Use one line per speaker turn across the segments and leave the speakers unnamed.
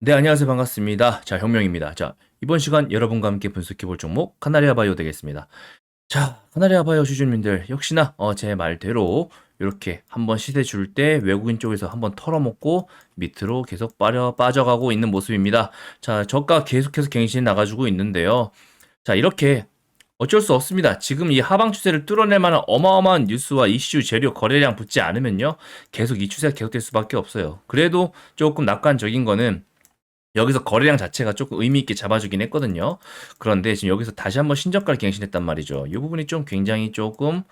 네, 안녕하세요. 반갑습니다. 자, 혁명입니다. 자, 이번 시간 여러분과 함께 분석해 볼 종목 카나리아 바이오 되겠습니다. 자, 카나리아 바이오 주주님들 역시나 어, 제 말대로 이렇게 한번 시세 줄 때 외국인 쪽에서 한번 털어먹고 밑으로 계속 빠져 빠져가고 있는 모습입니다. 자, 저가 계속해서 갱신이 나가지고 있는데요. 자, 이렇게 어쩔 수 없습니다. 지금 이 하방 추세를 뚫어낼 만한 어마어마한 뉴스와 이슈, 재료, 거래량 붙지 않으면요. 계속 이 추세가 계속될 수밖에 없어요. 그래도 조금 낙관적인 거는 여기서 거래량 자체가 조금 의미 있게 잡아주긴 했거든요. 그런데 지금 여기서 다시 한번 신저가를 갱신했단 말이죠. 이 부분이 좀 굉장히 조금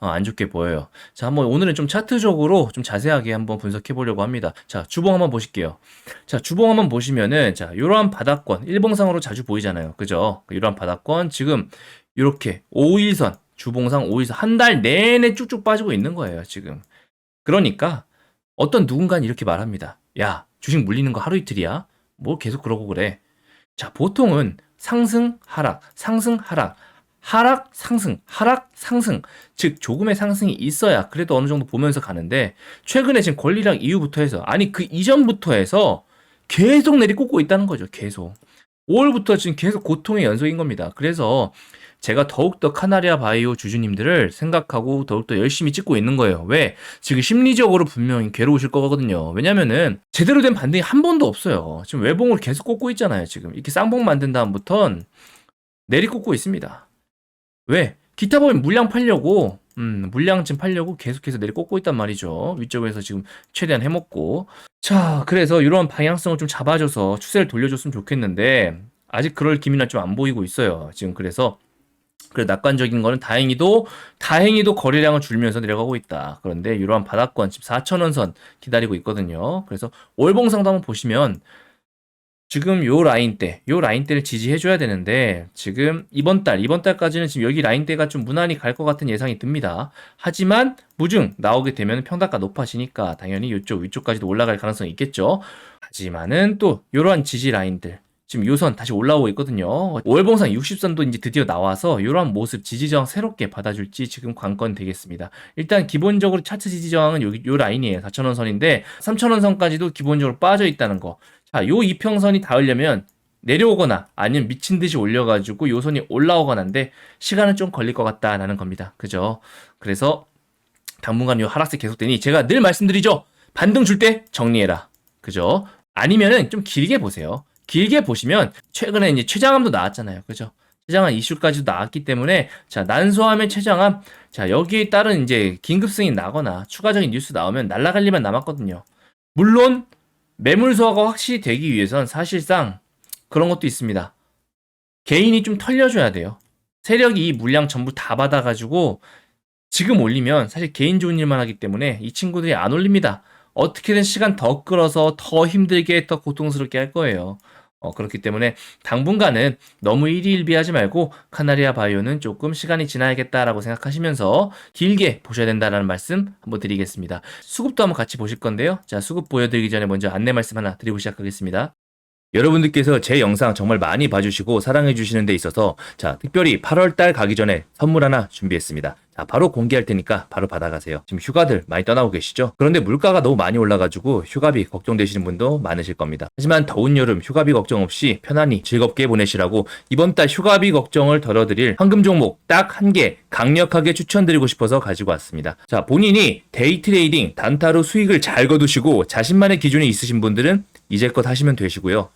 어, 안 좋게 보여요. 자, 한번 오늘은 좀 차트적으로 좀 자세하게 한번 분석해 보려고 합니다. 자, 주봉 한번 보실게요. 자, 주봉 한번 보시면은 자, 이러한 바닥권 일봉상으로 자주 보이잖아요. 그죠? 이러한 바닥권 지금 이렇게 5일선 주봉상 5일선 한 달 내내 쭉쭉 빠지고 있는 거예요, 지금. 그러니까 어떤 누군가는 이렇게 말합니다. 야, 주식 물리는 거 하루 이틀이야? 뭐 계속 그러고 그래. 자, 보통은 상승, 하락, 상승, 하락, 하락, 상승, 하락, 상승. 즉, 조금의 상승이 있어야 그래도 어느 정도 보면서 가는데, 최근에 지금 권리락 이후부터 해서, 아니, 그 이전부터 해서 계속 내리꽂고 있다는 거죠. 계속. 5월부터 지금 계속 고통의 연속인 겁니다. 그래서 제가 더욱더 카나리아 바이오 주주님들을 생각하고 더욱더 열심히 찍고 있는 거예요. 왜? 지금 심리적으로 분명히 괴로우실 거거든요. 왜냐면은 제대로 된 반등이 한 번도 없어요. 지금 외봉을 계속 꽂고 있잖아요. 지금 이렇게 쌍봉 만든 다음부턴 내리 꽂고 있습니다. 왜? 기타 보면 물량 팔려고 음, 물량 지금 팔려고 계속해서 내리 꽂고 있단 말이죠. 위쪽에서 지금 최대한 해먹고. 자, 그래서 이런 방향성을 좀 잡아줘서 추세를 돌려줬으면 좋겠는데, 아직 그럴 기미는 좀안 보이고 있어요. 지금 그래서 그래 낙관적인 거는 다행히도 다행히도 거래량을 줄면서 내려가고 있다. 그런데 이러한 바닥권 지금 4천원 선 기다리고 있거든요. 그래서 월봉상도 한번 보시면 지금 요 라인대, 요 라인대를 지지해 줘야 되는데 지금 이번 달, 이번 달까지는 지금 여기 라인대가 좀 무난히 갈 것 같은 예상이 듭니다. 하지만 무증 나오게 되면 평단가 높아지니까 당연히 이쪽 위쪽까지도 올라갈 가능성이 있겠죠. 하지만은 또 이러한 지지 라인들 지금 요선 다시 올라오고 있거든요. 월봉상 60선도 이제 드디어 나와서 이러한 모습 지지 저항 새롭게 받아줄지 지금 관건 되겠습니다. 일단 기본적으로 차트 지지 저항은 요, 요 라인이에요. 4천원 선인데 3천원 선까지도 기본적으로 빠져 있다는 거. 자, 요 이평선이 닿으려면 내려오거나 아니면 미친 듯이 올려가지고 요 선이 올라오거나인데 시간은 좀 걸릴 것 같다라는 겁니다. 그죠? 그래서 당분간 요 하락세 계속되니 제가 늘 말씀드리죠. 반등 줄 때 정리해라. 그죠? 아니면은 좀 길게 보세요. 길게 보시면 최근에 이제 최장암도 나왔잖아요. 그죠? 최장암 이슈까지도 나왔기 때문에 자 난소암의 최장암 자 여기에 따른 이제 긴급 승인 나거나 추가적인 뉴스 나오면 날라갈 일만 남았거든요. 물론 매물 소화가 확실히 되기 위해선 사실상 그런 것도 있습니다. 개인이 좀 털려줘야 돼요. 세력이 이 물량 전부 다 받아가지고 지금 올리면 사실 개인 좋은 일만 하기 때문에 이 친구들이 안 올립니다. 어떻게든 시간 더 끌어서 더 힘들게 더 고통스럽게 할 거예요. 어, 그렇기 때문에 당분간은 너무 일희일비하지 말고 카나리아 바이오는 조금 시간이 지나야겠다라고 생각하시면서 길게 보셔야 된다라는 말씀 한번 드리겠습니다. 수급도 한번 같이 보실 건데요. 자, 수급 보여드리기 전에 먼저 안내 말씀 하나 드리고 시작하겠습니다. 여러분들께서 제 영상 정말 많이 봐주시고 사랑해 주시는 데 있어서 자 특별히 8월달 가기 전에 선물 하나 준비했습니다. 자 바로 공개할 테니까 바로 받아가세요. 지금 휴가들 많이 떠나고 계시죠? 그런데 물가가 너무 많이 올라가지고 휴가비 걱정되시는 분도 많으실 겁니다. 하지만 더운 여름 휴가비 걱정 없이 편안히 즐겁게 보내시라고 이번 달 휴가비 걱정을 덜어드릴 황금 종목 딱 한 개 강력하게 추천드리고 싶어서 가지고 왔습니다. 자 본인이 데이 트레이딩 단타로 수익을 잘 거두시고 자신만의 기준이 있으신 분들은 이제껏 하시면 되시고요.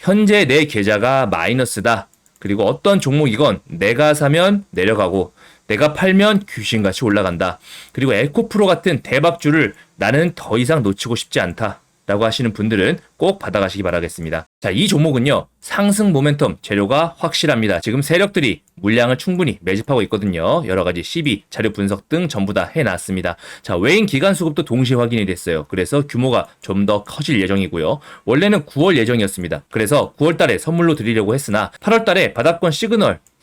현재 내 계좌가 마이너스다. 그리고 어떤 종목이건 내가 사면 내려가고 내가 팔면 귀신같이 올라간다. 그리고 에코프로 같은 대박주를 나는 더 이상 놓치고 싶지 않다. 라고 하시는 분들은 꼭 받아가시기 바라겠습니다. 자, 이 종목은요, 상승 모멘텀 재료가 확실합니다. 지금 세력들이 물량을 충분히 매집하고 있거든요. 여러 가지 CB, 자료 분석 등 전부 다 해놨습니다. 자, 외인 기간 수급도 동시에 확인이 됐어요. 그래서 규모가 좀 더 커질 예정이고요. 원래는 9월 예정이었습니다. 그래서 9월 달에 선물로 드리려고 했으나 8월 달에 바닥권 시그널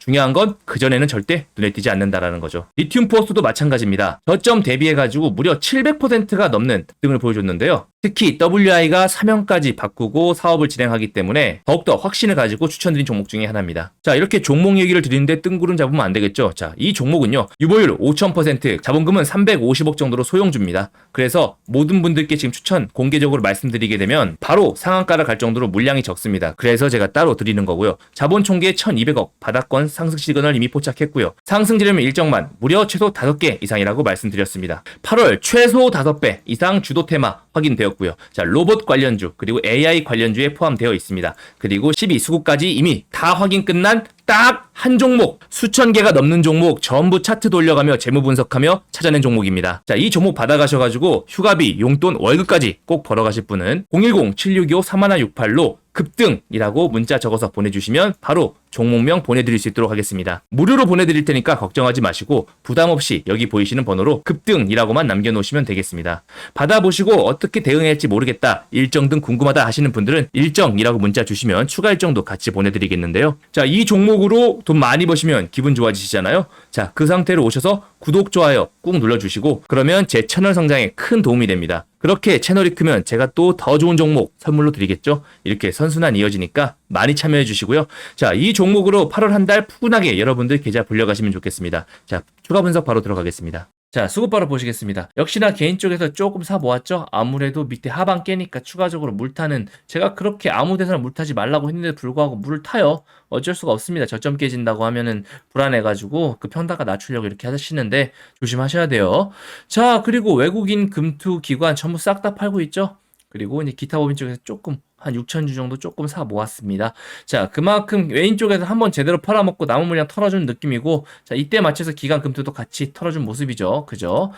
중요한 건 그전에는 절대 눈에 띄지 않는다라는 거죠. 리튬 포스도 마찬가지입니다. 저점 대비해가지고 무려 700%가 넘는 등을 보여줬는데요. 특히 WI가 사명까지 바꾸고 사업을 진행하기 때문에 더욱더 확신을 가지고 추천드린 종목 중에 하나입니다. 자, 이렇게 종목 얘기를 드리는데 뜬구름 잡으면 안 되겠죠. 자, 이 종목은요. 유보율 5000%, 자본금은 350억 정도로 소용줍니다. 그래서 모든 분들께 지금 추천 공개적으로 말씀드리게 되면 바로 상한가를 갈 정도로 물량이 적습니다. 그래서 제가 따로 드리는 거고요. 자본 총계 1200억, 바닥권 상승 시그널 이미 포착했고요. 상승 지르면 일정만 무려 최소 5개 이상이라고 말씀드렸습니다. 8월 최소 5배 이상 주도 테마 확인되었고요. 자, 로봇 관련주 그리고 AI 관련주에 포함되어 있습니다. 그리고 12수급까지 이미 다 확인 끝난 딱 한 종목, 수천 개가 넘는 종목 전부 차트 돌려가며 재무 분석하며 찾아낸 종목입니다. 자, 이 종목 받아가셔가지고 휴가비, 용돈, 월급까지 꼭 벌어가실 분은 010-765-3168로 급등이라고 문자 적어서 보내주시면 바로 종목명 보내드릴 수 있도록 하겠습니다. 무료로 보내드릴 테니까 걱정하지 마시고 부담 없이 여기 보이시는 번호로 급등이라고만 남겨놓으시면 되겠습니다. 받아보시고 어떻게 대응할지 모르겠다, 일정 등 궁금하다 하시는 분들은 일정이라고 문자 주시면 추가 일정도 같이 보내드리겠는데요. 자, 이 종목으로 돈 많이 버시면 기분 좋아지시잖아요. 자, 그 상태로 오셔서 구독, 좋아요 꾹 눌러주시고 그러면 제 채널 성장에 큰 도움이 됩니다. 그렇게 채널이 크면 제가 또 더 좋은 종목 선물로 드리겠죠? 이렇게 선순환 이어지니까 많이 참여해 주시고요. 자, 이 종목으로 8월 한 달 푸근하게 여러분들 계좌 불려가시면 좋겠습니다. 자, 추가 분석 바로 들어가겠습니다. 자, 수급 바로 보시겠습니다. 역시나 개인 쪽에서 조금 사 모았죠? 아무래도 밑에 하방 깨니까 추가적으로 물 타는, 제가 그렇게 아무 데서나 물 타지 말라고 했는데 불구하고 물을 타요. 어쩔 수가 없습니다. 저점 깨진다고 하면은 불안해가지고 그 평단가 낮추려고 이렇게 하시는데 조심하셔야 돼요. 자, 그리고 외국인 금투 기관 전부 싹 다 팔고 있죠? 그리고 이제 기타 법인 쪽에서 조금 한 6천 주 정도 조금 사 모았습니다. 자, 그만큼 외인 쪽에서 한번 제대로 팔아먹고 남은 물량 털어준 느낌이고, 자, 이때 맞춰서 기간 금투도 같이 털어준 모습이죠. 그죠?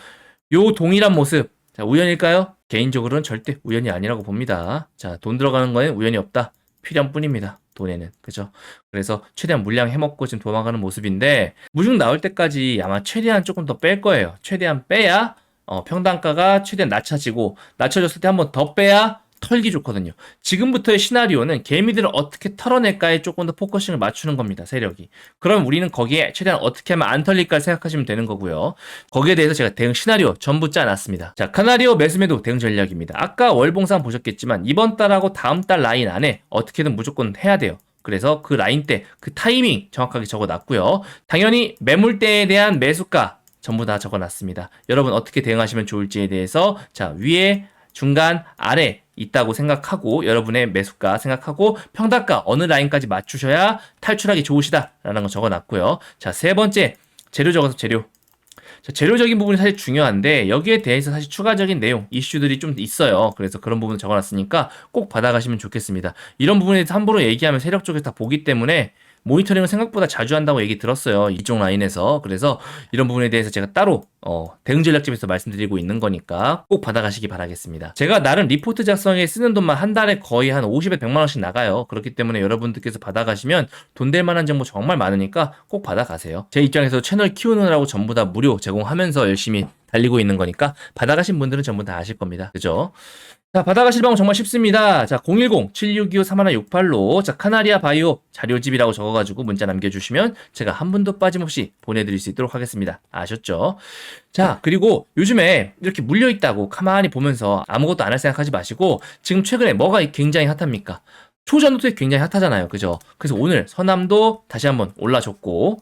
요 동일한 모습. 자, 우연일까요? 개인적으로는 절대 우연이 아니라고 봅니다. 자, 돈 들어가는 거엔 우연이 없다. 필요한 뿐입니다. 돈에는. 그죠? 그래서 최대한 물량 해먹고 지금 도망가는 모습인데, 무중 나올 때까지 아마 최대한 조금 더 뺄 거예요. 최대한 빼야, 어, 평단가가 최대한 낮춰지고, 낮춰졌을 때 한번 더 빼야 털기 좋거든요. 지금부터의 시나리오는 개미들을 어떻게 털어낼까에 조금 더 포커싱을 맞추는 겁니다. 세력이. 그럼 우리는 거기에 최대한 어떻게 하면 안 털릴까 생각하시면 되는 거고요. 거기에 대해서 제가 대응 시나리오 전부 짜놨습니다. 자, 카나리오 매수매도 대응 전략입니다. 아까 월봉상 보셨겠지만 이번 달하고 다음 달 라인 안에 어떻게든 무조건 해야 돼요. 그래서 그 라인 때 그 타이밍 정확하게 적어놨고요. 당연히 매물대에 대한 매수가 전부 다 적어놨습니다. 여러분 어떻게 대응하시면 좋을지에 대해서 자 위에 중간 아래 있다고 생각하고 여러분의 매수가 생각하고 평단가 어느 라인까지 맞추셔야 탈출하기 좋으시다라는 거 적어놨고요. 자 세 번째 재료 적어서 재료. 자, 재료적인 부분이 사실 중요한데 여기에 대해서 사실 추가적인 내용 이슈들이 좀 있어요. 그래서 그런 부분 적어놨으니까 꼭 받아가시면 좋겠습니다. 이런 부분에 대해서 함부로 얘기하면 세력 쪽에서 다 보기 때문에 모니터링을 생각보다 자주 한다고 얘기 들었어요. 이쪽 라인에서. 그래서 이런 부분에 대해서 제가 따로 어, 대응 전략집에서 말씀드리고 있는 거니까 꼭 받아가시기 바라겠습니다. 제가 나름 리포트 작성에 쓰는 돈만 한 달에 거의 한 50에 100만 원씩 나가요. 그렇기 때문에 여러분들께서 받아가시면 돈 될 만한 정보 정말 많으니까 꼭 받아가세요. 제 입장에서 채널 키우느라고 전부 다 무료 제공하면서 열심히 달리고 있는 거니까 받아가신 분들은 전부 다 아실 겁니다. 그죠? 자, 받아가실 방법 정말 쉽습니다. 자, 010-7625-3168로, 자, 카나리아 바이오 자료집이라고 적어가지고 문자 남겨주시면 제가 한 분도 빠짐없이 보내드릴 수 있도록 하겠습니다. 아셨죠? 자, 그리고 요즘에 이렇게 물려있다고 가만히 보면서 아무것도 안 할 생각하지 마시고, 지금 최근에 뭐가 굉장히 핫합니까? 초전도에 굉장히 핫하잖아요. 그죠? 그래서 오늘 서남도 다시 한번 올라줬고,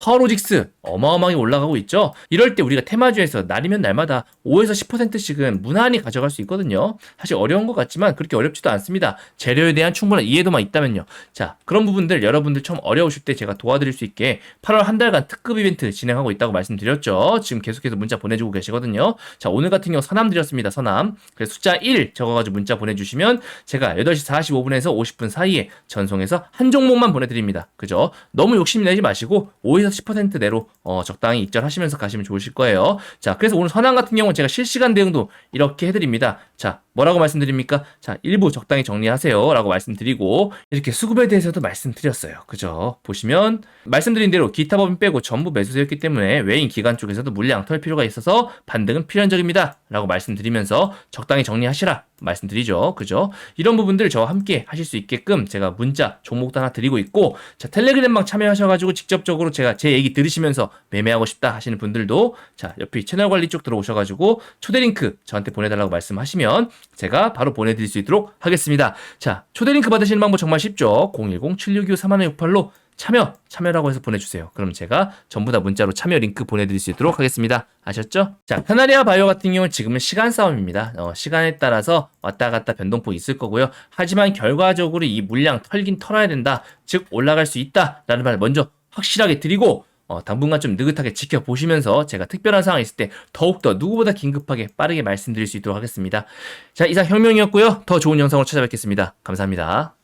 파워로직스 어마어마하게 올라가고 있죠. 이럴 때 우리가 테마주에서 날이면 날마다 5에서 10%씩은 무난히 가져갈 수 있거든요. 사실 어려운 것 같지만 그렇게 어렵지도 않습니다. 재료에 대한 충분한 이해도만 있다면요. 자, 그런 부분들 여러분들 처음 어려우실 때 제가 도와드릴 수 있게 8월 한 달간 특급 이벤트 진행하고 있다고 말씀드렸죠. 지금 계속해서 문자 보내주고 계시거든요. 자, 오늘 같은 경우 서남 드렸습니다. 서남. 그래서 숫자 1 적어가지고 문자 보내주시면 제가 8시 45분에서 50분 사이에 전송해서 한 종목만 보내드립니다. 그죠? 너무 욕심내지 마시고 5에서 10% 내로 어, 적당히 입절하시면서 가시면 좋으실 거예요. 자, 그래서 오늘 선항 같은 경우는 제가 실시간 대응도 이렇게 해드립니다. 자, 뭐라고 말씀드립니까? 자, 일부 적당히 정리하세요. 라고 말씀드리고, 이렇게 수급에 대해서도 말씀드렸어요. 그죠? 보시면, 말씀드린 대로 기타 법인 빼고 전부 매수세였기 때문에 외인 기관 쪽에서도 물량 털 필요가 있어서 반등은 필연적입니다. 라고 말씀드리면서 적당히 정리하시라. 말씀드리죠. 그죠? 이런 부분들 저와 함께 하실 수 있게끔 제가 문자, 종목도 하나 드리고 있고, 자, 텔레그램방 참여하셔가지고 직접적으로 제가 제 얘기 들으시면서 매매하고 싶다 하시는 분들도, 자, 옆에 채널 관리 쪽 들어오셔가지고, 초대 링크 저한테 보내달라고 말씀하시면 제가 바로 보내드릴 수 있도록 하겠습니다. 자, 초대 링크 받으시는 방법 정말 쉽죠. 010-762-3168로 참여, 참여라고 해서 보내주세요. 그럼 제가 전부 다 문자로 참여 링크 보내드릴 수 있도록 하겠습니다. 아셨죠? 자, 카나리아 바이오 같은 경우는 지금은 시간 싸움입니다. 어, 시간에 따라서 왔다 갔다 변동폭 있을 거고요. 하지만 결과적으로 이 물량 털긴 털어야 된다. 즉, 올라갈 수 있다. 라는 말 먼저 확실하게 드리고, 어, 당분간 좀 느긋하게 지켜보시면서 제가 특별한 상황이 있을 때 더욱더 누구보다 긴급하게 빠르게 말씀드릴 수 있도록 하겠습니다. 자, 이상 혁명이었고요. 더 좋은 영상으로 찾아뵙겠습니다. 감사합니다.